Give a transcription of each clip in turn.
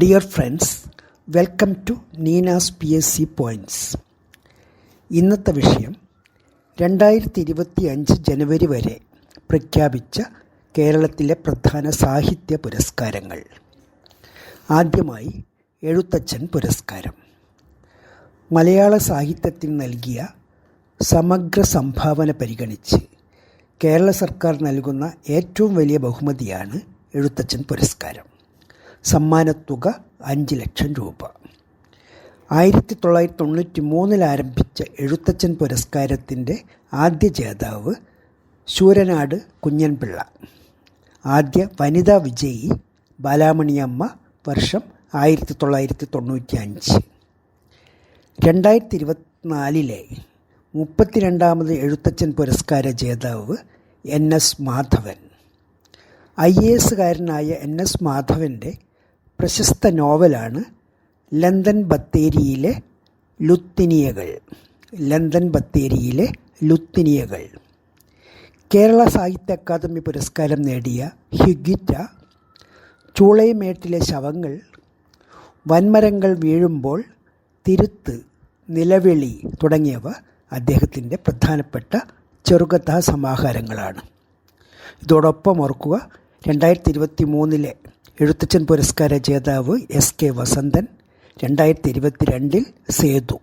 Dear friends welcome to Neena's P S C points ഇന്നത്തെ വിഷയം രണ്ടായിരത്തി ഇരുപത്തി അഞ്ച് ജനുവരി വരെ പ്രഖ്യാപിച്ച കേരളത്തിലെ പ്രധാന സാഹിത്യ പുരസ്കാരങ്ങൾ. ആദ്യമായി എഴുത്തച്ഛൻ പുരസ്കാരം. മലയാള സാഹിത്യത്തിന് നൽകിയ സമഗ്ര സംഭാവന പരിഗണിച്ച് കേരള സർക്കാർ നൽകുന്ന ഏറ്റവും വലിയ ബഹുമതിയാണ് എഴുത്തച്ഛൻ പുരസ്കാരം. സമ്മാനത്തുക അഞ്ച് ലക്ഷം രൂപ. ആയിരത്തി തൊള്ളായിരത്തി തൊണ്ണൂറ്റി മൂന്നിൽ ആരംഭിച്ച എഴുത്തച്ഛൻ പുരസ്കാരത്തിന്റെ ആദ്യ ജേതാവ് ശൂരനാട് കുഞ്ഞൻപിള്ള. ആദ്യ വനിതാ വിജയി ബാലാമണിയമ്മ വർഷം ആയിരത്തി തൊള്ളായിരത്തി തൊണ്ണൂറ്റി അഞ്ച് രണ്ടായിരത്തി ഇരുപത്തിനാലിലെ മുപ്പത്തിരണ്ടാമത് എഴുത്തച്ഛൻ പുരസ്കാര ജേതാവ് N S Madhavan. I A എസുകാരനായ N S മാധവന്റെ പ്രശസ്ത നോവലാണ് ലന്തൻ ബത്തേരിയിലെ ലുത്തിനിയകൾ. ലന്തൻ ബത്തേരിയിലെ ലുത്തിനിയകൾ. കേരള സാഹിത്യ അക്കാദമി പുരസ്കാരം നേടിയ ഹിഗിറ്റ ചൂളയമേട്ടിലെ ശവങ്ങൾ വൻമരങ്ങൾ വീഴുമ്പോൾ തിരുത്ത് നിലവിളി തുടങ്ങിയവ അദ്ദേഹത്തിന്റെ പ്രധാനപ്പെട്ട ചെറുകഥാ സമാഹാരങ്ങളാണ്. ഇതോടൊപ്പം ഓർക്കുക രണ്ടായിരത്തി ഇരുപത്തി മൂന്നിലെ എഴുത്തച്ഛൻ പുരസ്കാര ജേതാവ് എസ് കെ വസന്തൻ രണ്ടായിരത്തി ഇരുപത്തി രണ്ടിൽ സേതു.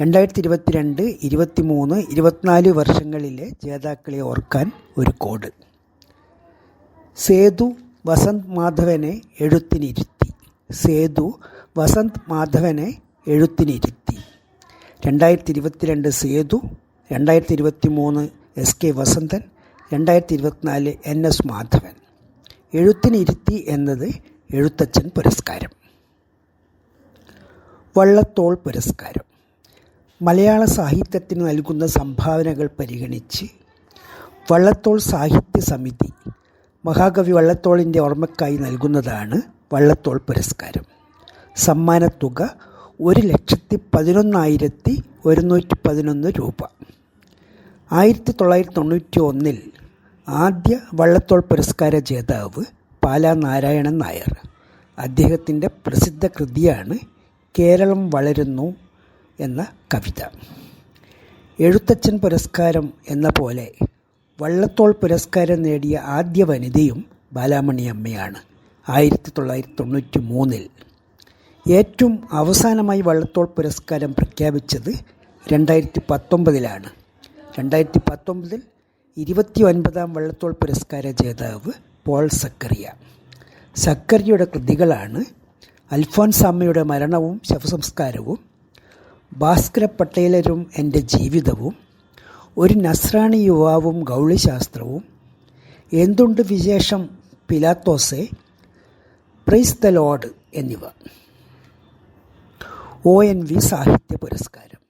രണ്ടായിരത്തി ഇരുപത്തിരണ്ട് ഇരുപത്തി മൂന്ന് ഇരുപത്തിനാല് വർഷങ്ങളിലെ ജേതാക്കളെ ഓർക്കാൻ ഒരു കോഡ്. സേതു വസന്ത് മാധവനെ എഴുത്തിനിരുത്തി. സേതു വസന്ത് മാധവനെ എഴുത്തിനിരുത്തി. രണ്ടായിരത്തി ഇരുപത്തിരണ്ട് സേതു രണ്ടായിരത്തി ഇരുപത്തി മൂന്ന് എസ് കെ വസന്തൻ രണ്ടായിരത്തി ഇരുപത്തിനാല് എൻ എസ് മാധവൻ. എഴുത്തിനിരുത്തി എന്നത് എഴുത്തച്ഛൻ പുരസ്കാരം. വള്ളത്തോൾ പുരസ്കാരം. മലയാള സാഹിത്യത്തിന് നൽകുന്ന സംഭാവനകൾ പരിഗണിച്ച് വള്ളത്തോൾ സാഹിത്യ സമിതി മഹാകവി വള്ളത്തോളിന്റെ ഓർമ്മക്കായി നൽകുന്നതാണ് വള്ളത്തോൾ പുരസ്കാരം. സമ്മാനത്തുക ഒരു ലക്ഷത്തി പതിനൊന്നായിരത്തി ഒരുന്നൂറ്റി പതിനൊന്ന് രൂപ. ആയിരത്തി തൊള്ളായിരത്തി തൊണ്ണൂറ്റി ഒന്നിൽ ആദ്യ വള്ളത്തോൾ പുരസ്കാര ജേതാവ് പാലാ നാരായണൻ നായർ. അദ്ദേഹത്തിന്റെ പ്രസിദ്ധ കൃതിയാണ് കേരളം വളരുന്നു എന്ന കവിത. എഴുത്തച്ഛൻ പുരസ്കാരം എന്ന പോലെ വള്ളത്തോൾ പുരസ്കാരം നേടിയ ആദ്യ വനിതയും ബാലാമണി അമ്മയാണ് ആയിരത്തി തൊള്ളായിരത്തി തൊണ്ണൂറ്റി മൂന്നിൽ ഏറ്റവും അവസാനമായി വള്ളത്തോൾ പുരസ്കാരം പ്രഖ്യാപിച്ചത് രണ്ടായിരത്തി പത്തൊമ്പതിലാണ്. രണ്ടായിരത്തി പത്തൊമ്പതിൽ ഇരുപത്തി ഒൻപതാം വള്ളത്തോൾ പുരസ്കാര ജേതാവ് പോൾ സക്കറിയ. സക്കറിയയുടെ കൃതികളാണ് അൽഫോൻസാമ്മയുടെ മരണവും ശവസംസ്കാരവും ഭാസ്കര പട്ടേലരും എന്റെ ജീവിതവും ഒരു നസ്രാണി യുവാവും ഗൗളിശാസ്ത്രവും എന്തുണ്ട് വിശേഷം പിലാത്തോസെ പ്രൈസ് ദ ലോഡ് എന്നിവ. ഒ എൻ വി സാഹിത്യ പുരസ്കാരം.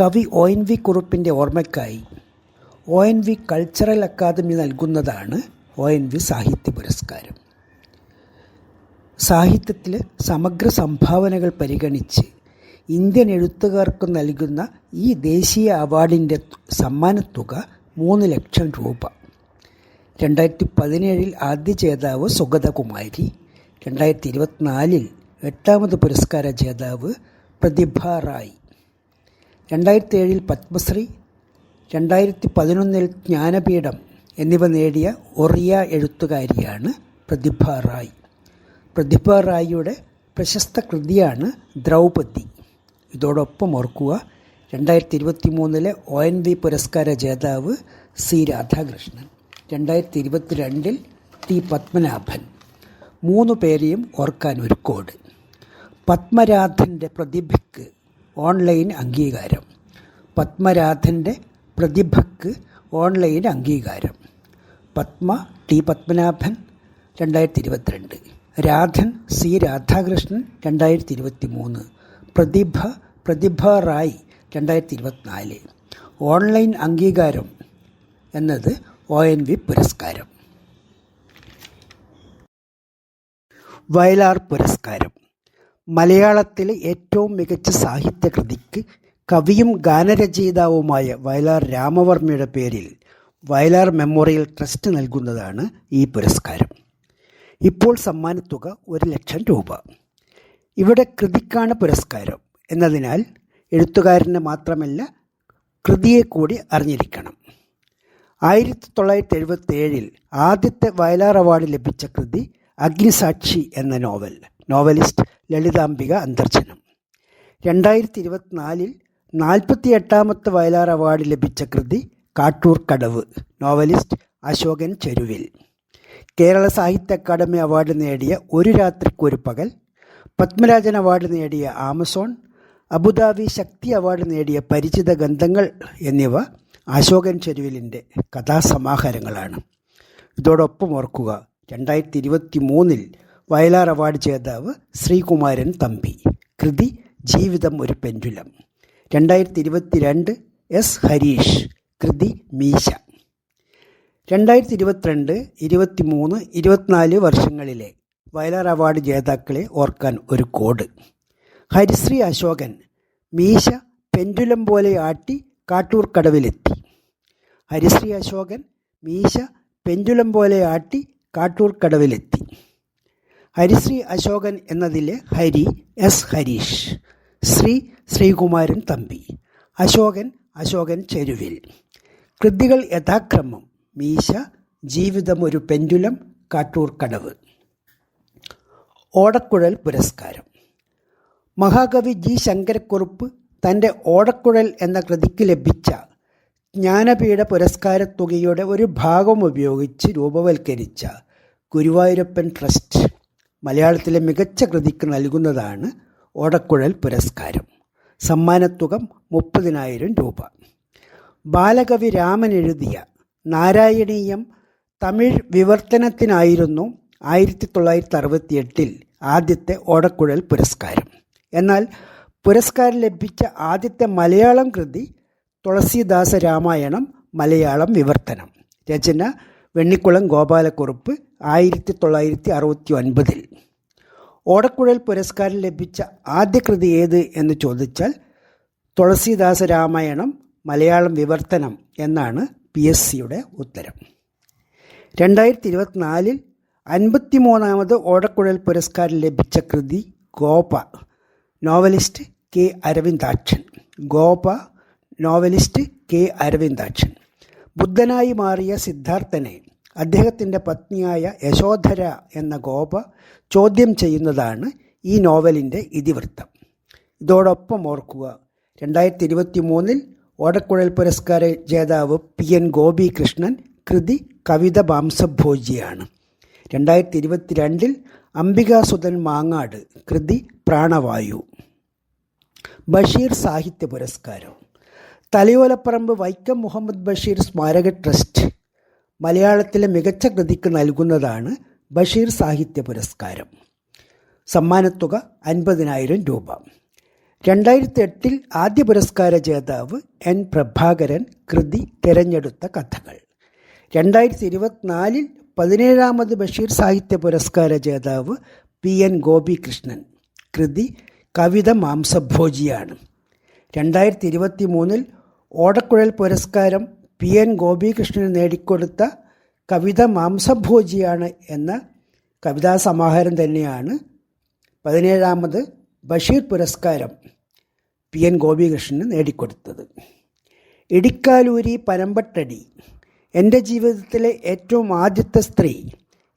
കവി ഒ എൻ വി കുറുപ്പിന്റെ ഓർമ്മയ്ക്കായി O N V cultural academy നൽകുന്നതാണ് ഒ എൻ വി സാഹിത്യ പുരസ്കാരം. സാഹിത്യത്തിൽ സമഗ്ര സംഭാവനകൾ പരിഗണിച്ച് ഇന്ത്യൻ എഴുത്തുകാർക്ക് നൽകുന്ന ഈ ദേശീയ അവാർഡിന്റെ സമ്മാനത്തുക മൂന്ന് ലക്ഷം രൂപ. രണ്ടായിരത്തി പതിനേഴിൽ ആദ്യ ജേതാവ് സുഗതകുമാരി. രണ്ടായിരത്തി ഇരുപത്തിനാലിൽ എട്ടാമത് പുരസ്കാര ജേതാവ് പ്രതിഭ റായ്. രണ്ടായിരത്തി ഏഴിൽ പത്മശ്രീ രണ്ടായിരത്തി പതിനൊന്നിൽ ജ്ഞാനപീഠം എന്നിവ നേടിയ ഒറിയ എഴുത്തുകാരിയാണ് പ്രതിഭ റായ്. പ്രതിഭ റായിയുടെ പ്രശസ്ത കൃതിയാണ് ദ്രൗപദി. ഇതോടൊപ്പം ഓർക്കുക രണ്ടായിരത്തി ഇരുപത്തി മൂന്നിലെ ഒ എൻ വി പുരസ്കാര ജേതാവ് സി രാധാകൃഷ്ണൻ രണ്ടായിരത്തി ഇരുപത്തിരണ്ടിൽ ടി പത്മനാഭൻ. മൂന്ന് പേരെയും ഓർക്കാൻ ഒരു കോഡ്. പത്മരാധന്റെ പ്രതിഭയ്ക്ക് ഓൺലൈൻ അംഗീകാരം. പത്മരാധന്റെ പ്രതിഭയ്ക്ക് ഓൺലൈൻ അംഗീകാരം. പത്മ ടി പത്മനാഭൻ രണ്ടായിരത്തി ഇരുപത്തിരണ്ട് രാധൻ സി രാധാകൃഷ്ണൻ രണ്ടായിരത്തി ഇരുപത്തി മൂന്ന് പ്രതിഭ പ്രതിഭ റായ് രണ്ടായിരത്തി ഇരുപത്തിനാല് ഓൺലൈൻ അംഗീകാരം എന്നത് ഒ എൻ വി പുരസ്കാരം. വയലാർ പുരസ്കാരം. മലയാളത്തിലെ ഏറ്റവും മികച്ച സാഹിത്യകൃതിക്ക് കവിയും ഗാനരചയിതാവുമായ വയലാർ രാമവർമ്മയുടെ പേരിൽ വയലാർ മെമ്മോറിയൽ ട്രസ്റ്റ് നൽകുന്നതാണ് ഈ പുരസ്കാരം. ഇപ്പോൾ സമ്മാനത്തുക ഒരു ലക്ഷം രൂപ. ഇവിടെ കൃതിക്കാണ് പുരസ്കാരം. എന്നതിനാൽ എഴുത്തുകാരനെ മാത്രമല്ല കൃതിയെ കൂടി അറിഞ്ഞിരിക്കണം. ആയിരത്തി തൊള്ളായിരത്തി എഴുപത്തി ഏഴിൽ ആദ്യത്തെ വയലാർ അവാർഡ് ലഭിച്ച കൃതി അഗ്നിസാക്ഷി എന്ന നോവൽ നോവലിസ്റ്റ് ലളിതാംബിക അന്തർജനം രണ്ടായിരത്തി ഇരുപത്തിനാലിൽ നാൽപ്പത്തി എട്ടാമത്തെ വയലാർ അവാർഡ് ലഭിച്ച കൃതി Kattoor Kadavu novelist Ashokan Charuvil. Kerala Sahitya academy award നേടിയ ഒരു രാത്രിക്കൊരു പകൽ പത്മരാജൻ അവാർഡ് നേടിയ Amazon Abu Dhabi Sakthi award നേടിയ പരിചിത ഗന്ധങ്ങൾ എന്നിവ അശോകൻ ചെരുവിലിന്റെ കഥാസമാഹാരങ്ങളാണ്. ഇതോടൊപ്പം ഓർക്കുക രണ്ടായിരത്തി ഇരുപത്തി മൂന്നിൽ വയലാർ അവാർഡ് ജേതാവ് ശ്രീകുമാരൻ തമ്പി. കൃതി ജീവിതം ഒരു പെൻഡുലം. രണ്ടായിരത്തി ഇരുപത്തി രണ്ട് എസ് ഹരീഷ് കൃതി മീശ. രണ്ടായിരത്തി ഇരുപത്തിരണ്ട് ഇരുപത്തി മൂന്ന് ഇരുപത്തിനാല് വർഷങ്ങളിലെ വയലാർ അവാർഡ് ജേതാക്കളെ ഓർക്കാൻ ഒരു കോഡ്. ഹരിശ്രീ അശോകൻ മീശ പെൻഡുലം പോലെ ആട്ടി കാട്ടൂർ കടവിലെത്തി. ഹരിശ്രീ അശോകൻ മീശ പെൻഡുലം പോലെ ആട്ടി കാട്ടൂർ കടവിലെത്തി. ഹരിശ്രീ അശോകൻ എന്നതിലെ ഹരി എസ് ഹരീഷ്. ശ്രീ ശ്രീകുമാരൻ തമ്പി. അശോകൻ അശോകൻ ചെരുവിൽ. കൃതികൾ യഥാക്രമം. മീശ ജീവിതം ഒരു പെൻഡുലം കാട്ടൂർ കടവ്. ഓടക്കുഴൽ പുരസ്കാരം. മഹാകവി ജി. ശങ്കരക്കുറുപ്പ് തന്റെ ഓടക്കുഴൽ എന്ന കൃതിക്ക് ലഭിച്ച ജ്ഞാനപീഠ പുരസ്കാര തുകയുടെ ഒരു ഭാഗം ഉപയോഗിച്ച് രൂപവൽക്കരിച്ച ഗുരുവായൂരപ്പൻ ട്രസ്റ്റ് മലയാളത്തിലെ മികച്ച കൃതിക്ക് നൽകുന്നതാണ് ഓടക്കുഴൽ പുരസ്കാരം. സമ്മാനത്തുക മുപ്പതിനായിരം രൂപ. ബാലകവി രാമൻ എഴുതിയ നാരായണീയം തമിഴ് വിവർത്തനത്തിനായിരുന്നു ആയിരത്തി തൊള്ളായിരത്തി അറുപത്തി എട്ടിൽ ആദ്യത്തെ ഓടക്കുഴൽ പുരസ്കാരം. എന്നാൽ പുരസ്കാരം ലഭിച്ച ആദ്യത്തെ മലയാളം കൃതി തുളസീദാസ രാമായണം മലയാളം വിവർത്തനം. രചന വെണ്ണിക്കുളം ഗോപാലക്കുറുപ്പ് ആയിരത്തി തൊള്ളായിരത്തി അറുപത്തി ഒൻപതിൽ ഓടക്കുഴൽ പുരസ്കാരം ലഭിച്ച ആദ്യ കൃതി ഏത് എന്ന് ചോദിച്ചാൽ തുളസീദാസ രാമായണം മലയാളം വിവർത്തനം എന്നാണ് പി എസ് സിയുടെ ഉത്തരം. രണ്ടായിരത്തി ഇരുപത്തിനാലിൽ അൻപത്തിമൂന്നാമത് ഓടക്കുഴൽ പുരസ്കാരം ലഭിച്ച കൃതി Gopa novelist K Aravindakshan. Gopa novelist K Aravindakshan. ബുദ്ധനായി മാറിയ സിദ്ധാർത്ഥനെ അദ്ദേഹത്തിന്റെ പത്നിയായ യശോധര എന്ന ഗോപ ചോദ്യം ചെയ്യുന്നതാണ് ഈ നോവലിന്റെ ഇതിവൃത്തം. ഇതോടൊപ്പം ഓർക്കുക രണ്ടായിരത്തി ഇരുപത്തി മൂന്നിൽ ഓടക്കുഴൽ പുരസ്കാര ജേതാവ് പി എൻ ഗോപി ഗോപികൃഷ്ണൻ കൃതി കവിത മാംസഭോജിയാണ്. രണ്ടായിരത്തി ഇരുപത്തിരണ്ടിൽ അംബികാസുധൻ മാങ്ങാട് കൃതി പ്രാണവായു. ബഷീർ സാഹിത്യ പുരസ്കാരം. തലയോലപ്പറമ്പ് വൈക്കം മുഹമ്മദ് ബഷീർ സ്മാരക ട്രസ്റ്റ് മലയാളത്തിലെ മികച്ച കൃതിക്ക് നൽകുന്നതാണ് ബഷീർ സാഹിത്യ പുരസ്കാരം. സമ്മാനത്തുക അൻപതിനായിരം രൂപ. രണ്ടായിരത്തി എട്ടിൽ ആദ്യ പുരസ്കാര ജേതാവ് എൻ പ്രഭാകരൻ കൃതി തിരഞ്ഞെടുത്ത കഥകൾ. രണ്ടായിരത്തി ഇരുപത്തിനാലിൽ പതിനേഴാമത് ബഷീർ സാഹിത്യ പുരസ്കാര ജേതാവ് പി എൻ ഗോപികൃഷ്ണൻ. കൃതി കവിത മാംസഭോജിയാണ്. രണ്ടായിരത്തി ഇരുപത്തി മൂന്നിൽ ഓടക്കുഴൽ പുരസ്കാരം പി എൻ ഗോപികൃഷ്ണന് നേടിക്കൊടുത്ത കവിത മാംസഭോജിയാണ് എന്ന കവിതാ സമാഹാരം തന്നെയാണ് പതിനേഴാമത് ബഷീർ പുരസ്കാരം പി എൻ ഗോപികൃഷ്ണന് നേടിക്കൊടുത്തത്. ഇടിക്കാലൂരി പനമ്പട്ടടി എന്റെ ജീവിതത്തിലെ ഏറ്റവും ആദ്യത്തെ സ്ത്രീ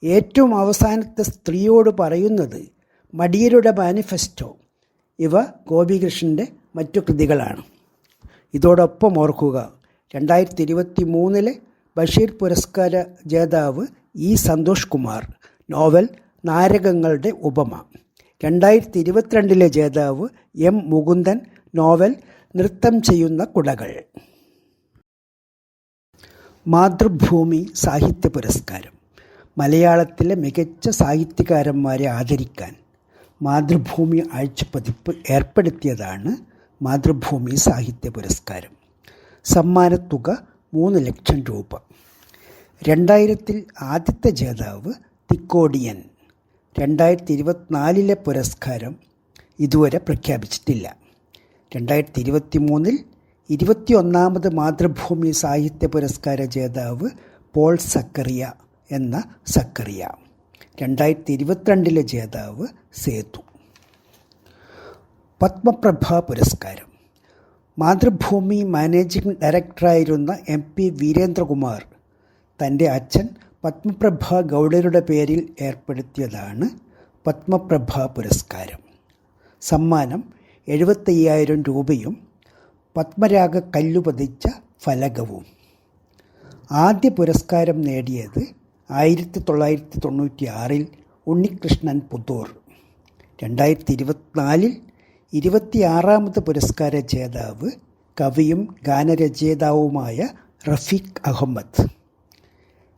ഏറ്റവും അവസാനത്തെ സ്ത്രീയോട് പറയുന്നത് മടിയരുടെ മാനിഫെസ്റ്റോ ഇവ ഗോപികൃഷ്ണന്റെ മറ്റു കൃതികളാണ്. ഇതോടൊപ്പം ഓർക്കുക രണ്ടായിരത്തി ഇരുപത്തി മൂന്നിലെ ബഷീർ പുരസ്കാര ജേതാവ് ഇ സന്തോഷ് കുമാർ. നോവൽ നാരകങ്ങളുടെ ഉപമ. രണ്ടായിരത്തി ഇരുപത്തിരണ്ടിലെ ജേതാവ് എം മുകുന്ദൻ. നോവൽ നൃത്തം ചെയ്യുന്ന കുടകൾ. മാതൃഭൂമി സാഹിത്യ പുരസ്കാരം. മലയാളത്തിലെ മികച്ച സാഹിത്യകാരന്മാരെ ആദരിക്കാൻ മാതൃഭൂമി ആഴ്ചപ്പതിപ്പ് ഏർപ്പെടുത്തിയതാണ് മാതൃഭൂമി സാഹിത്യ പുരസ്കാരം. സമ്മാനത്തുക മൂന്ന് ലക്ഷം രൂപ. രണ്ടായിരത്തിൽ ആദ്യത്തെ ജേതാവ് തിക്കോടിയൻ. രണ്ടായിരത്തി ഇരുപത്തിനാലിലെ പുരസ്കാരം ഇതുവരെ പ്രഖ്യാപിച്ചിട്ടില്ല. രണ്ടായിരത്തി ഇരുപത്തി മൂന്നിൽ ഇരുപത്തിയൊന്നാമത് മാതൃഭൂമി സാഹിത്യ പുരസ്കാര ജേതാവ് പോൾ സക്കറിയ എന്ന സക്കറിയ. രണ്ടായിരത്തി ഇരുപത്തിരണ്ടിലെ ജേതാവ് സേതു. പത്മപ്രഭ പുരസ്കാരം. മാതൃഭൂമി മാനേജിംഗ് ഡയറക്ടറായിരുന്ന എം പി വീരേന്ദ്രകുമാർ തന്റെ അച്ഛൻ പത്മപ്രഭ ഗൗഡരുടെ പേരിൽ ഏർപ്പെടുത്തിയതാണ് പത്മപ്രഭ പുരസ്കാരം. സമ്മാനം എഴുപത്തയ്യായിരം രൂപയും പത്മരാഗ കല്ലുപതിച്ച ഫലകവും. ആദ്യ പുരസ്കാരം നേടിയത് ആയിരത്തി തൊള്ളായിരത്തി തൊണ്ണൂറ്റി ഉണ്ണികൃഷ്ണൻ പുത്തൂർ രണ്ടായിരത്തി ഇരുപത്തിനാലിൽ ഇരുപത്തിയാറാമത് പുരസ്കാര ജേതാവ് കവിയും ഗാനരചയിതാവുമായ റഫീഖ് അഹമ്മദ്.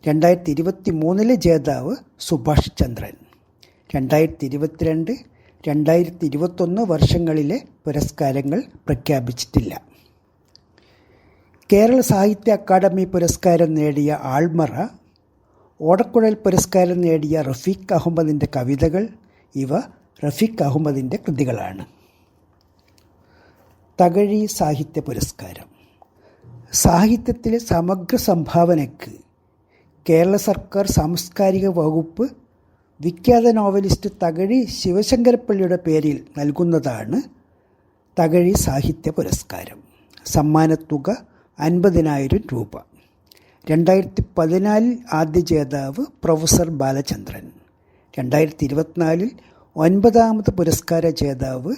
രണ്ടായിരത്തി ഇരുപത്തി മൂന്നിലെ ജേതാവ് സുഭാഷ് ചന്ദ്രൻ. രണ്ടായിരത്തി ഇരുപത്തിരണ്ട് രണ്ടായിരത്തി ഇരുപത്തൊന്ന് വർഷങ്ങളിലെ പുരസ്കാരങ്ങൾ പ്രഖ്യാപിച്ചിട്ടില്ല. കേരള സാഹിത്യ അക്കാദമി പുരസ്കാരം നേടിയ ആൾമറ ഓടക്കുഴൽ പുരസ്കാരം നേടിയ റഫീഖ് അഹമ്മദിന്റെ കവിതകൾ ഇവ റഫീഖ് അഹമ്മദിന്റെ കൃതികളാണ്. തകഴി സാഹിത്യ പുരസ്കാരം. സാഹിത്യത്തിലെ സമഗ്ര സംഭാവനയ്ക്ക് കേരള സർക്കാർ സാംസ്കാരിക വകുപ്പ് വിഖ്യാത നോവലിസ്റ്റ് തകഴി ശിവശങ്കരപ്പള്ളിയുടെ പേരിൽ നൽകുന്നതാണ് തകഴി സാഹിത്യ പുരസ്കാരം. സമ്മാനത്തുക അൻപതിനായിരം രൂപ. രണ്ടായിരത്തി പതിനാലിൽ ആദ്യ ജേതാവ് പ്രൊഫസർ ബാലചന്ദ്രൻ. രണ്ടായിരത്തി ഇരുപത്തിനാലിൽ ഒൻപതാമത് പുരസ്കാര ജേതാവ്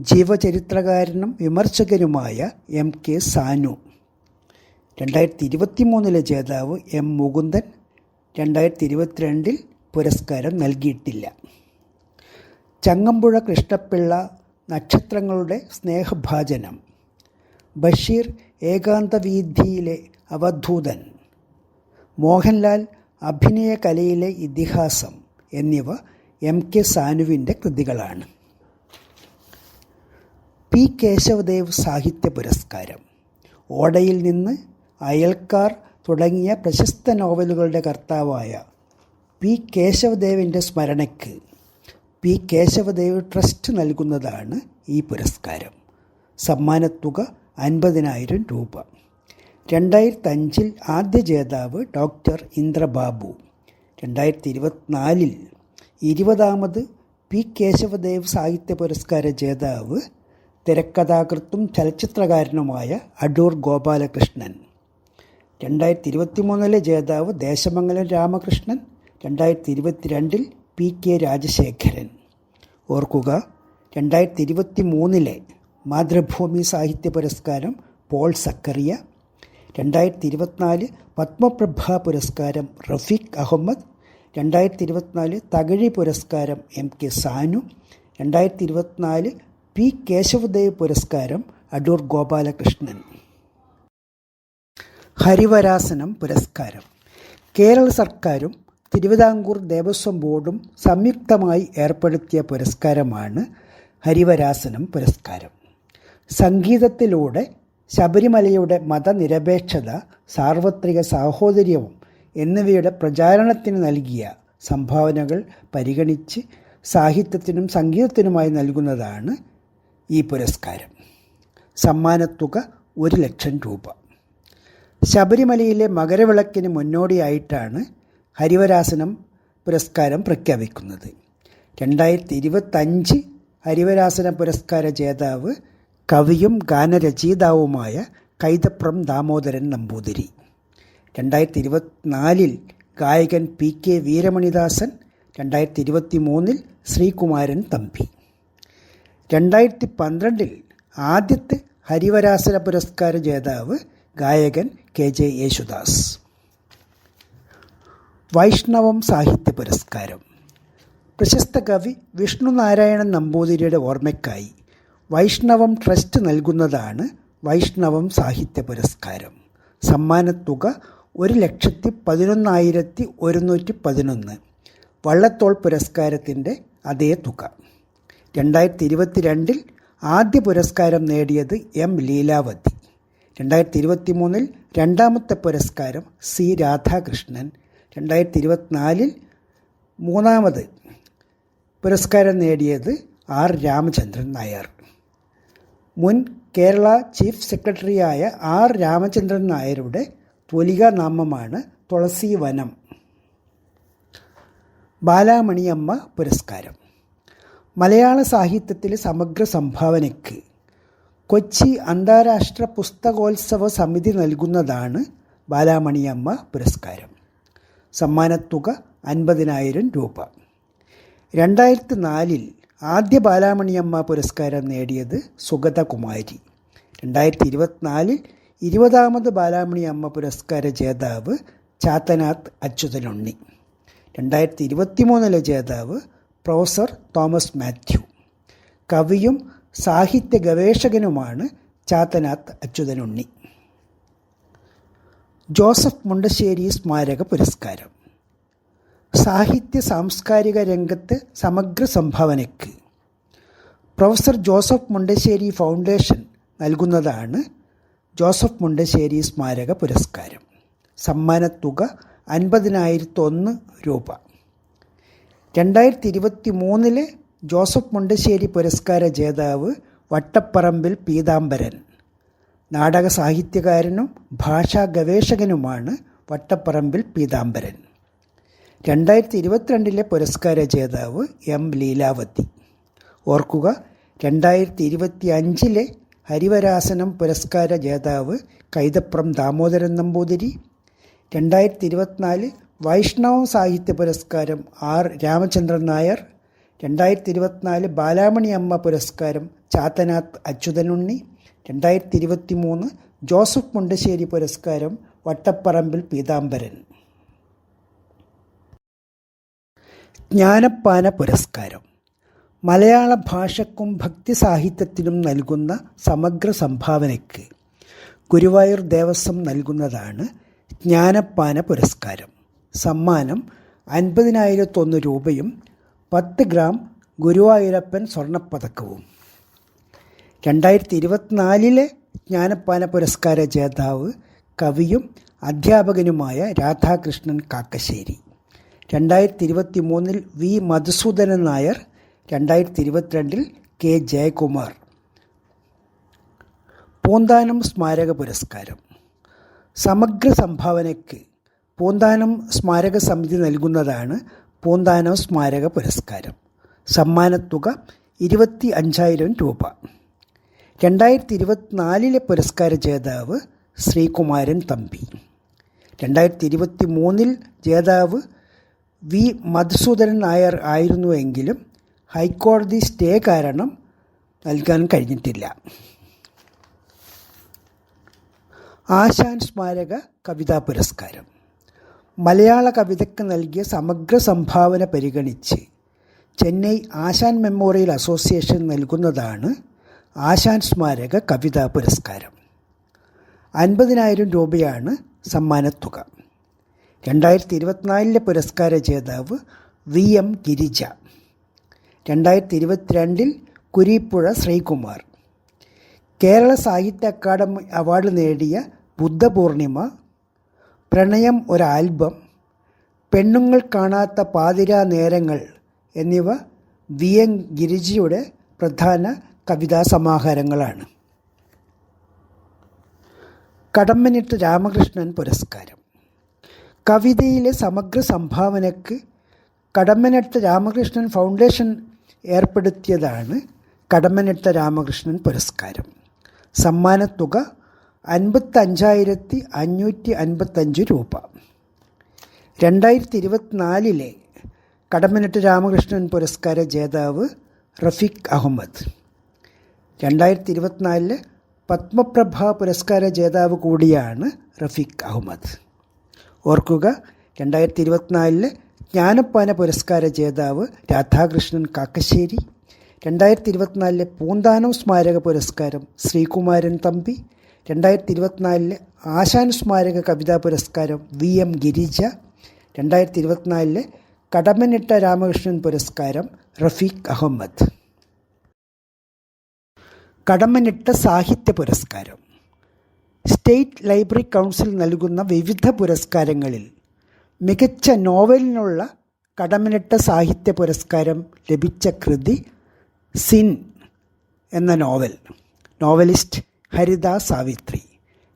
ജീവചരിത്രകാരനും വിമർശകനുമായ എം കെ സാനു. രണ്ടായിരത്തി ഇരുപത്തി മൂന്നിലെ ജേതാവ് എം മുകുന്ദൻ രണ്ടായിരത്തി ഇരുപത്തിരണ്ടിൽ പുരസ്കാരം നൽകിയിട്ടില്ല. ചങ്ങമ്പുഴ കൃഷ്ണപിള്ള നക്ഷത്രങ്ങളുടെ സ്നേഹഭാജനം. ബഷീർ ഏകാന്തവീഥിയിലെ അവധൂതൻ. മോഹൻലാൽ അഭിനയ കലയിലെ ഇതിഹാസം എന്നിവ എം കെ സാനുവിന്റെ കൃതികളാണ്. പി കേശവദേവ് സാഹിത്യ പുരസ്കാരം. ഓടയിൽ നിന്ന് അയൽക്കാർ തുടങ്ങിയ പ്രശസ്ത നോവലുകളുടെ കർത്താവായ പി കേശവദേവിന്റെ സ്മരണയ്ക്ക് പി കേശവദേവ് ട്രസ്റ്റ് നൽകുന്നതാണ് ഈ പുരസ്കാരം. സമ്മാനത്തുക അൻപതിനായിരം രൂപ. രണ്ടായിരത്തഞ്ചിൽ ആദ്യ ജേതാവ് ഡോക്ടർ ഇന്ദ്രബാബു. രണ്ടായിരത്തി ഇരുപത്തിനാലിൽ ഇരുപതാമത് പി കേശവദേവ് സാഹിത്യ പുരസ്കാര ജേതാവ് തിരക്കഥാകൃത്തും ചലച്ചിത്രകാരനുമായ അടൂർ ഗോപാലകൃഷ്ണൻ. രണ്ടായിരത്തി ഇരുപത്തി മൂന്നിലെ ജേതാവ് ദേശമംഗലം രാമകൃഷ്ണൻ. രണ്ടായിരത്തി ഇരുപത്തിരണ്ടിൽ പി കെ രാജശേഖരൻ. ഓർക്കുക രണ്ടായിരത്തി ഇരുപത്തി മൂന്നിലെ മാതൃഭൂമി സാഹിത്യ പുരസ്കാരം പോൾ സക്കറിയ. രണ്ടായിരത്തി ഇരുപത്തിനാല് പത്മപ്രഭ പുരസ്കാരം റഫീഖ് അഹമ്മദ്. രണ്ടായിരത്തി ഇരുപത്തിനാല് തകഴി പുരസ്കാരം എം കെ സാനു. രണ്ടായിരത്തി ഇരുപത്തിനാല് പി കേശവദേവ് പുരസ്കാരം അടൂർ ഗോപാലകൃഷ്ണൻ. ഹരിവരാസനം പുരസ്കാരം. കേരള സർക്കാരും തിരുവിതാംകൂർ ദേവസ്വം ബോർഡും സംയുക്തമായി ഏർപ്പെടുത്തിയ പുരസ്കാരമാണ് ഹരിവരാസനം പുരസ്കാരം. സംഗീതത്തിലൂടെ ശബരിമലയുടെ മതനിരപേക്ഷത സാർവത്രിക സാഹോദര്യവും എന്നിവയുടെ പ്രചാരണത്തിന് നൽകിയ സംഭാവനകൾ പരിഗണിച്ച് സാഹിത്യത്തിനും സംഗീതത്തിനുമായി നൽകുന്നതാണ് ഈ പുരസ്കാരം. സമ്മാനത്തുക ഒരു ലക്ഷം രൂപ. ശബരിമലയിലെ മകരവിളക്കിന് മുന്നോടിയായിട്ടാണ് ഹരിവരാസനം പുരസ്കാരം പ്രഖ്യാപിക്കുന്നത്. രണ്ടായിരത്തി ഇരുപത്തഞ്ച് ഹരിവരാസന പുരസ്കാര ജേതാവ് കവിയും ഗാനരചയിതാവുമായ കൈതപ്രം ദാമോദരൻ നമ്പൂതിരി. രണ്ടായിരത്തി ഇരുപത്തിനാലിൽ ഗായകൻ പി കെ വീരമണിദാസൻ രണ്ടായിരത്തി ഇരുപത്തി മൂന്നിൽ ശ്രീകുമാരൻ തമ്പി. രണ്ടായിരത്തി പന്ത്രണ്ടിൽ ആദ്യത്തെ ഹരിവരാസന പുരസ്കാര ജേതാവ് ഗായകൻ കെ ജെ യേശുദാസ്. വൈഷ്ണവം സാഹിത്യ പുരസ്കാരം. പ്രശസ്ത കവി വിഷ്ണു നാരായണൻ നമ്പൂതിരിയുടെ ഓർമ്മയ്ക്കായി വൈഷ്ണവം ട്രസ്റ്റ് നൽകുന്നതാണ് വൈഷ്ണവം സാഹിത്യ പുരസ്കാരം. സമ്മാനത്തുക ഒരു ലക്ഷത്തി പതിനൊന്നായിരത്തി ഒരുന്നൂറ്റി പതിനൊന്ന്. വള്ളത്തോൾ പുരസ്കാരത്തിന്റെ അതേ തുക. രണ്ടായിരത്തി ഇരുപത്തി രണ്ടിൽ ആദ്യ പുരസ്കാരം നേടിയത് എം ലീലാവതി. രണ്ടായിരത്തി ഇരുപത്തി മൂന്നിൽ രണ്ടാമത്തെ പുരസ്കാരം സി രാധാകൃഷ്ണൻ. രണ്ടായിരത്തി ഇരുപത്തിനാലിൽ മൂന്നാമത് പുരസ്കാരം നേടിയത് ആർ രാമചന്ദ്രൻ നായർ. മുൻ കേരള ചീഫ് സെക്രട്ടറിയായ ആർ രാമചന്ദ്രൻ നായരുടെ തൊലിക നാമമാണ് തുളസി വനം ബാലാമണിയമ്മ പുരസ്കാരം. മലയാള സാഹിത്യത്തിലെ സമഗ്ര സംഭാവനയ്ക്ക് കൊച്ചി അന്താരാഷ്ട്ര പുസ്തകോത്സവ സമിതി നൽകുന്നതാണ് ബാലാമണിയമ്മ പുരസ്കാരം. സമ്മാനത്തുക അൻപതിനായിരം രൂപ. രണ്ടായിരത്തി നാലിൽ ആദ്യ ബാലാമണിയമ്മ പുരസ്കാരം നേടിയത് സുഗതകുമാരി. രണ്ടായിരത്തി ഇരുപത്തിനാലിൽ ഇരുപതാമത് ബാലാമണിയമ്മ പുരസ്കാര ജേതാവ് ചാത്തനാഥ് അച്യുതനുണ്ണി. രണ്ടായിരത്തി ഇരുപത്തി മൂന്നിലെ ജേതാവ് പ്രൊഫസർ തോമസ് മാത്യു. കവിയും സാഹിത്യ ഗവേഷകനുമാണ് ചാത്തനാത്ത് അച്യുതനുണ്ണി. ജോസഫ് മുണ്ടശ്ശേരി സ്മാരക പുരസ്കാരം. സാഹിത്യ സാംസ്കാരിക രംഗത്ത് സമഗ്ര സംഭാവനയ്ക്ക് പ്രൊഫസർ ജോസഫ് മുണ്ടശ്ശേരി ഫൗണ്ടേഷൻ നൽകുന്നതാണ് ജോസഫ് മുണ്ടശ്ശേരി സ്മാരക പുരസ്കാരം. സമ്മാനത്തുക അൻപതിനായിരത്തൊന്ന് രൂപ. രണ്ടായിരത്തി ഇരുപത്തി മൂന്നിലെ ജോസഫ് മുണ്ടശ്ശേരി പുരസ്കാര ജേതാവ് വട്ടപ്പറമ്പിൽ പീതാംബരൻ. നാടക സാഹിത്യകാരനും ഭാഷാ ഗവേഷകനുമാണ് വട്ടപ്പറമ്പിൽ പീതാംബരൻ. രണ്ടായിരത്തി ഇരുപത്തിരണ്ടിലെ പുരസ്കാര ജേതാവ് എം ലീലാവതി. ഓർക്കുക രണ്ടായിരത്തി ഇരുപത്തി അഞ്ചിലെ ഹരിവരാസനം പുരസ്കാര ജേതാവ് കൈതപ്രം ദാമോദരൻ നമ്പൂതിരി. രണ്ടായിരത്തി ഇരുപത്തിനാല് വൈഷ്ണവ സാഹിത്യ പുരസ്കാരം ആർ. രാമചന്ദ്രൻ നായർ രണ്ടായിരത്തി ഇരുപത്തിനാല് ബാലാമണി അമ്മ പുരസ്കാരം ചാത്തനാഥ് അച്യുതനുണ്ണി രണ്ടായിരത്തി ഇരുപത്തി മൂന്ന് ജോസഫ് മുണ്ടശ്ശേരി പുരസ്കാരം വട്ടപ്പറമ്പിൽ പീതാംബരൻ. ജ്ഞാനപ്പാന പുരസ്കാരം. മലയാള ഭാഷക്കും ഭക്തി സാഹിത്യത്തിനും നൽകുന്ന സമഗ്ര സംഭാവനയ്ക്ക് ഗുരുവായൂർ ദേവസ്വം നൽകുന്നതാണ് ജ്ഞാനപ്പാന പുരസ്കാരം. സമ്മാനം അൻപതിനായിരത്തൊന്ന് രൂപയും പത്ത് ഗ്രാം ഗുരുവായൂരപ്പൻ സ്വർണപ്പതക്കവും രണ്ടായിരത്തി ഇരുപത്തിനാലിലെ ജ്ഞാനപ്പാന പുരസ്കാര ജേതാവ് കവിയും അധ്യാപകനുമായ രാധാകൃഷ്ണൻ കാക്കശ്ശേരി. രണ്ടായിരത്തി ഇരുപത്തി മൂന്നിൽ വി മധുസൂദനൻ നായർ. രണ്ടായിരത്തി ഇരുപത്തിരണ്ടിൽ കെ ജയകുമാർ. പൂന്താനം സ്മാരക പുരസ്കാരം. സമഗ്ര സംഭാവനയ്ക്ക് പൂന്താനം സ്മാരക സമിതി നൽകുന്നതാണ് പൂന്താനം സ്മാരക പുരസ്കാരം. സമ്മാനത്തുക ഇരുപത്തി അഞ്ചായിരം രൂപ. രണ്ടായിരത്തി ഇരുപത്തിനാലിലെ പുരസ്കാര ജേതാവ് ശ്രീകുമാരൻ തമ്പി. രണ്ടായിരത്തി ഇരുപത്തി മൂന്നിൽ ജേതാവ് വി മധുസൂദനൻ നായർ ആയിരുന്നുവെങ്കിലും ഹൈക്കോടതി സ്റ്റേ കാരണം നൽകാൻ കഴിഞ്ഞിട്ടില്ല. ആശാൻ സ്മാരക കവിതാ പുരസ്കാരം. മലയാള കവിതയ്ക്ക് നൽകിയ സമഗ്ര സംഭാവന പരിഗണിച്ച് ചെന്നൈ ആശാൻ മെമ്മോറിയൽ അസോസിയേഷൻ നൽകുന്നതാണ് ആശാൻ സ്മാരക കവിതാ പുരസ്കാരം. അൻപതിനായിരം രൂപയാണ് സമ്മാനത്തുക. രണ്ടായിരത്തി ഇരുപത്തിനാലിലെ പുരസ്കാര ജേതാവ് വി എം ഗിരിജ. രണ്ടായിരത്തി ഇരുപത്തിരണ്ടിൽ കുരീപ്പുഴ ശ്രീകുമാർ. കേരള സാഹിത്യ അക്കാദമി അവാർഡ് നേടിയ ബുദ്ധപൂർണിമ പ്രണയം ഒരു ആൽബം പെണ്ണുങ്ങൾ കാണാത്ത പാതിരാ നേരങ്ങൾ എന്നിവ വി. എൻ. ഗിരിജിയുടെ പ്രധാന കവിതാ സമാഹാരങ്ങളാണ്. കടമ്മനിട്ട് രാമകൃഷ്ണൻ പുരസ്കാരം. കവിതയിലെ സമഗ്ര സംഭാവനയ്ക്ക് കടമ്മനിട്ട് രാമകൃഷ്ണൻ ഫൗണ്ടേഷൻ ഏർപ്പെടുത്തിയതാണ് കടമ്മനിട്ട രാമകൃഷ്ണൻ പുരസ്കാരം. സമ്മാനത്തുക അൻപത്തഞ്ചായിരത്തി അഞ്ഞൂറ്റി അൻപത്തഞ്ച് രൂപ. രണ്ടായിരത്തി ഇരുപത്തിനാലിലെ കടമനട്ട് രാമകൃഷ്ണൻ പുരസ്കാര ജേതാവ് റഫീഖ് അഹമ്മദ്. രണ്ടായിരത്തി ഇരുപത്തിനാലിലെ പത്മപ്രഭ പുരസ്കാര ജേതാവ് കൂടിയാണ് റഫീഖ് അഹമ്മദ്. ഓർക്കുക രണ്ടായിരത്തി ഇരുപത്തിനാലിലെ ജ്ഞാനപ്പാന പുരസ്കാര ജേതാവ് രാധാകൃഷ്ണൻ കാക്കശ്ശേരി. രണ്ടായിരത്തി ഇരുപത്തിനാലിലെ പൂന്താനം സ്മാരക പുരസ്കാരം ശ്രീകുമാരൻ തമ്പി. രണ്ടായിരത്തി ഇരുപത്തിനാലിലെ ആശാൻ സ്മാരക കവിതാ പുരസ്കാരം വി എം ഗിരിജ. രണ്ടായിരത്തി ഇരുപത്തിനാലിലെ കടമനിട്ട രാമകൃഷ്ണൻ പുരസ്കാരം റഫീഖ് അഹമ്മദ്. കടമനിട്ട സാഹിത്യ പുരസ്കാരം. സ്റ്റേറ്റ് ലൈബ്രറി കൗൺസിൽ നൽകുന്ന വിവിധ പുരസ്കാരങ്ങളിൽ മികച്ച നോവലിനുള്ള കടമനിട്ട സാഹിത്യ പുരസ്കാരം ലഭിച്ച കൃതി സിൻ എന്ന നോവൽ. നോവലിസ്റ്റ് ഹരിത സാവിത്രി.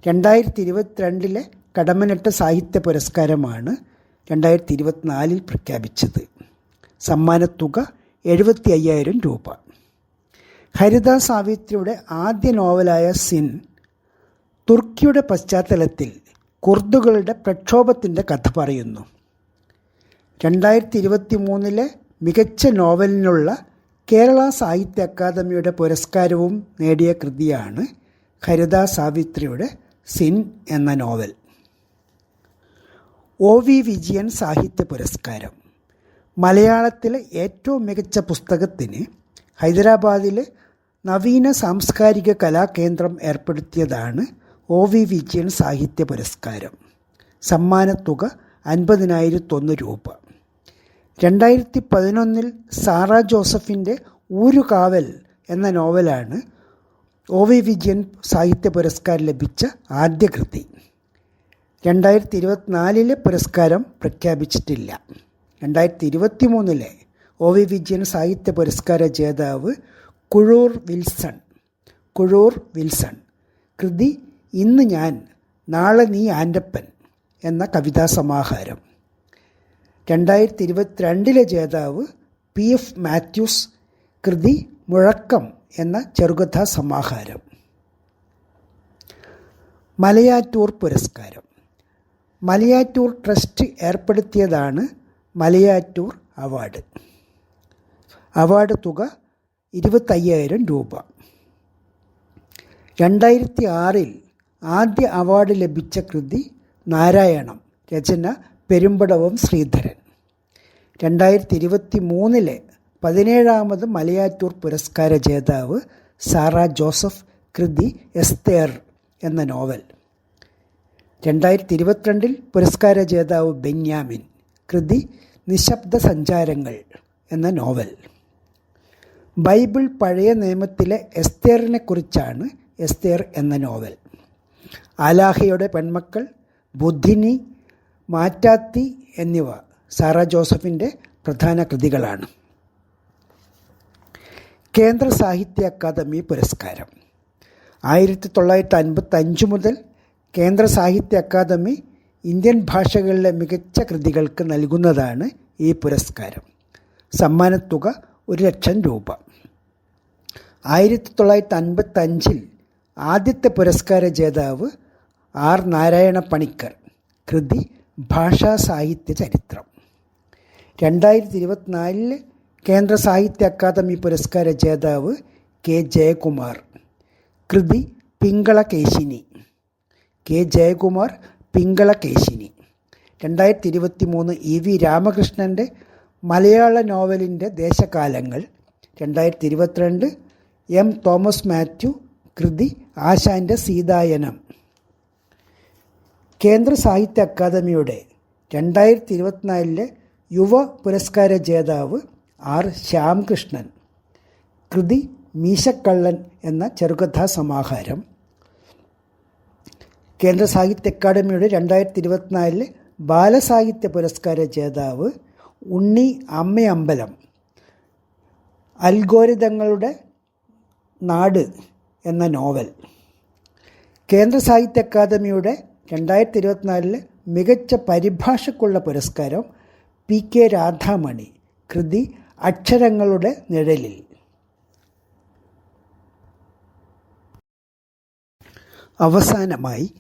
രണ്ടായിരത്തി ഇരുപത്തിരണ്ടിലെ കടമനട്ട് സാഹിത്യ പുരസ്കാരമാണ് രണ്ടായിരത്തി ഇരുപത്തിനാലിൽ പ്രഖ്യാപിച്ചത്. സമ്മാനത്തുക എഴുപത്തി അയ്യായിരം രൂപ. ഹരിത സാവിത്രിയുടെ ആദ്യ നോവലായ സിൻ തുർക്കിയുടെ പശ്ചാത്തലത്തിൽ കുർദുകളുടെ പ്രക്ഷോഭത്തിന്റെ കഥ പറയുന്നു. രണ്ടായിരത്തി ഇരുപത്തി മൂന്നിലെ മികച്ച നോവലിനുള്ള കേരള സാഹിത്യ അക്കാദമിയുടെ പുരസ്കാരവും നേടിയ കൃതിയാണ് ഹരിത സാവിത്രിയുടെ സിൻ എന്ന നോവൽ. ഒ വി വിജയൻ സാഹിത്യ പുരസ്കാരം. മലയാളത്തിലെ ഏറ്റവും മികച്ച പുസ്തകത്തിന് ഹൈദരാബാദിലെ നവീന സാംസ്കാരിക കലാകേന്ദ്രം ഏർപ്പെടുത്തിയതാണ് ഒ വി വിജയൻ സാഹിത്യ പുരസ്കാരം. സമ്മാനത്തുക അൻപതിനായിരത്തൊന്ന് രൂപ. രണ്ടായിരത്തി പതിനൊന്നിൽ സാറ ജോസഫിന്റെ ഊരുകാവൽ എന്ന നോവലാണ് ഒ വി വിജയൻ സാഹിത്യ പുരസ്കാരം ലഭിച്ച ആദ്യ കൃതി. രണ്ടായിരത്തി ഇരുപത്തിനാലിലെ പുരസ്കാരം പ്രഖ്യാപിച്ചിട്ടില്ല. രണ്ടായിരത്തി ഇരുപത്തി മൂന്നിലെ ഒ വി വിജയൻ സാഹിത്യ പുരസ്കാര ജേതാവ് കുഴൂർ വിൽസൺ. കുഴൂർ വിൽസൺ. കൃതി ഇന്ന് ഞാൻ നാളെ നീ ആന്റപ്പൻ എന്ന കവിതാ സമാഹാരം. രണ്ടായിരത്തി ഇരുപത്തിരണ്ടിലെ ജേതാവ് പി. എഫ്. മാത്യൂസ്. കൃതി മുഴക്കം എന്ന ചെറുകഥാ സമാഹാരം മലയാറ്റൂർ പുരസ്കാരം. മലയാറ്റൂർ ട്രസ്റ്റ് ഏർപ്പെടുത്തിയതാണ് മലയാറ്റൂർ അവാർഡ്. അവാർഡ് തുക ഇരുപത്തയ്യായിരം രൂപ. രണ്ടായിരത്തി ആറിൽ ആദ്യ അവാർഡ് ലഭിച്ച കൃതി നാരായണം രചന പെരുമ്പടവം ശ്രീധരൻ. രണ്ടായിരത്തി ഇരുപത്തി മൂന്നിലെ പതിനേഴാമത് മലയാറ്റൂർ പുരസ്കാര ജേതാവ് സാറ ജോസഫ് കൃതി എസ്തേർ എന്ന നോവൽ. രണ്ടായിരത്തി ഇരുപത്തിരണ്ടിൽ പുരസ്കാര ജേതാവ് ബെന്യാമിൻ കൃതി നിശബ്ദ സഞ്ചാരങ്ങൾ എന്ന നോവൽ. ബൈബിൾ പഴയ നിയമത്തിലെ എസ്തേറിനെ കുറിച്ചാണ് എസ്തേർ എന്ന നോവൽ. ആലാഹയുടെ പെൺമക്കൾ ബുദ്ധിനി മാറ്റാത്തി എന്നിവ സാറ ജോസഫിന്റെ പ്രധാന കൃതികളാണ്. കേന്ദ്ര സാഹിത്യ അക്കാദമി പുരസ്കാരം. ആയിരത്തി തൊള്ളായിരത്തി അൻപത്തി അഞ്ച് മുതൽ കേന്ദ്ര സാഹിത്യ അക്കാദമി ഇന്ത്യൻ ഭാഷകളിലെ മികച്ച കൃതികൾക്ക് നൽകുന്നതാണ് ഈ പുരസ്കാരം. സമ്മാനത്തുക ഒരു ലക്ഷം രൂപ. ആയിരത്തി തൊള്ളായിരത്തി അൻപത്തഞ്ചിൽ ആദ്യത്തെ പുരസ്കാര ജേതാവ് ആർ നാരായണ പണിക്കർ കൃതി ഭാഷാ സാഹിത്യ ചരിത്രം. രണ്ടായിരത്തി ഇരുപത്തിനാലിൽ കേന്ദ്ര സാഹിത്യ അക്കാദമി പുരസ്കാര ജേതാവ് കെ ജയകുമാർ കൃതി പിങ്കള കേശിനി കെ ജയകുമാർ പിങ്കള കേശിനി. രണ്ടായിരത്തി ഇരുപത്തി മൂന്ന് ഇ വി രാമകൃഷ്ണന്റെ മലയാള നോവലിന്റെ ദേശകാലങ്ങൾ രണ്ടായിരത്തി ഇരുപത്തിരണ്ട് എം തോമസ് മാത്യു കൃതി ആശാന്റെ സീതായനം. കേന്ദ്ര സാഹിത്യ അക്കാദമിയുടെ രണ്ടായിരത്തി ഇരുപത്തിനാലിലെ യുവ പുരസ്കാര ജേതാവ് ആർ ശ്യാംകൃഷ്ണൻ. കൃതി മീശക്കള്ളൻ എന്ന ചെറുകഥാ സമാഹാരം. കേന്ദ്ര സാഹിത്യ അക്കാദമിയുടെ രണ്ടായിരത്തി ഇരുപത്തിനാലിലെ ബാലസാഹിത്യ പുരസ്കാര ജേതാവ് ഉണ്ണി അമ്മയമ്പലം. അൽഗോരിതങ്ങളുടെ നാട് എന്ന നോവൽ. കേന്ദ്ര സാഹിത്യ അക്കാദമിയുടെ രണ്ടായിരത്തി ഇരുപത്തിനാലിലെ മികച്ച പരിഭാഷക്കുള്ള പുരസ്കാരം പി കെ രാധാമണി. കൃതി അക്ഷരങ്ങളുടെ നിഴലിൽ. അവസാനമായി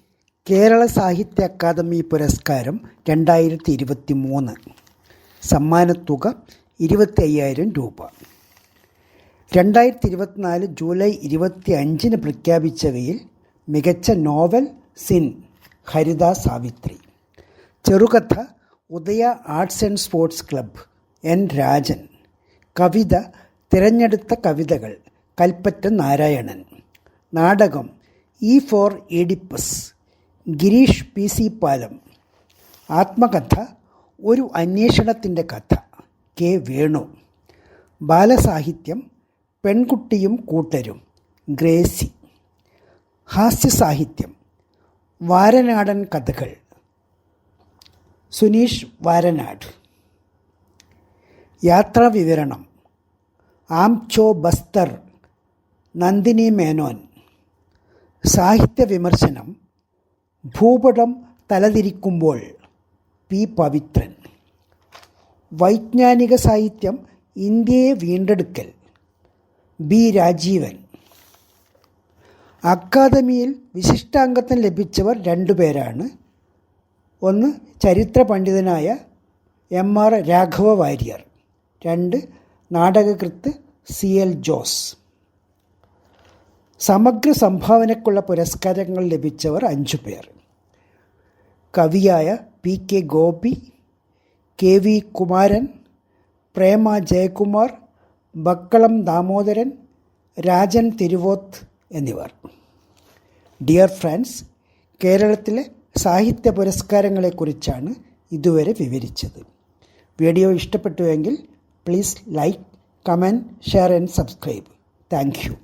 കേരള സാഹിത്യ അക്കാദമി പുരസ്കാരം രണ്ടായിരത്തി ഇരുപത്തി മൂന്ന് സമ്മാനത്തുക ഇരുപത്തി അയ്യായിരം രൂപ. രണ്ടായിരത്തി ഇരുപത്തിനാല് ജൂലൈ ഇരുപത്തി അഞ്ചിന് പ്രഖ്യാപിച്ചവയിൽ മികച്ച നോവൽ സിൻ ഹരിത സാവിത്രി. ചെറുകഥ Udaya arts and sports club N Rajan. കവിത തിരഞ്ഞെടുത്ത കവിതകൾ. കൽപ്പറ്റ നാരായണൻ. നാടകം E for Oedipus Gireesh P. C. Palam. ആത്മകഥ ഒരു അന്വേഷണത്തിന്റെ കഥ. കെ. വേണു. ബാലസാഹിത്യം പെൺകുട്ടിയും കൂട്ടരും. ഗ്രേസി. ഹാസ്യസാഹിത്യം വാരനാടൻ കഥകൾ. സുനീഷ് വാരനാട്. യാത്രാവിവരണം ആംചോ ബസ്തർ നന്ദിനി മേനോൻ. സാഹിത്യ വിമർശനം ഭൂപടം തലതിരിക്കുമ്പോൾ പി പവിത്രൻ. വൈജ്ഞാനിക സാഹിത്യം ഇന്ത്യയെ വീണ്ടെടുക്കൽ. ബി രാജീവൻ. അക്കാദമിയിൽ വിശിഷ്ടാംഗത്വം ലഭിച്ചവർ രണ്ടുപേരാണ് ഒന്ന് ചരിത്ര പണ്ഡിതനായ എം ആർ രാഘവ വാര്യർ. രണ്ട് നാടകകൃത്ത് സി എൽ ജോസ്. സമഗ്ര സംഭാവനയ്ക്കുള്ള പുരസ്കാരങ്ങൾ ലഭിച്ചവർ അഞ്ചു പേർ. കവിയായ P K Gopi K V Kumaran Prema Jayakumar Bakkalam Damodaran Rajan Thiruvoth എന്നിവർ. ഡിയർ ഫ്രണ്ട്സ് കേരളത്തിലെ സാഹിത്യ പുരസ്കാരങ്ങളെക്കുറിച്ചാണ് ഇതുവരെ വിവരിച്ചത്. വീഡിയോ ഇഷ്ടപ്പെട്ടുവെങ്കിൽ Please like, comment, share and subscribe. Thank you.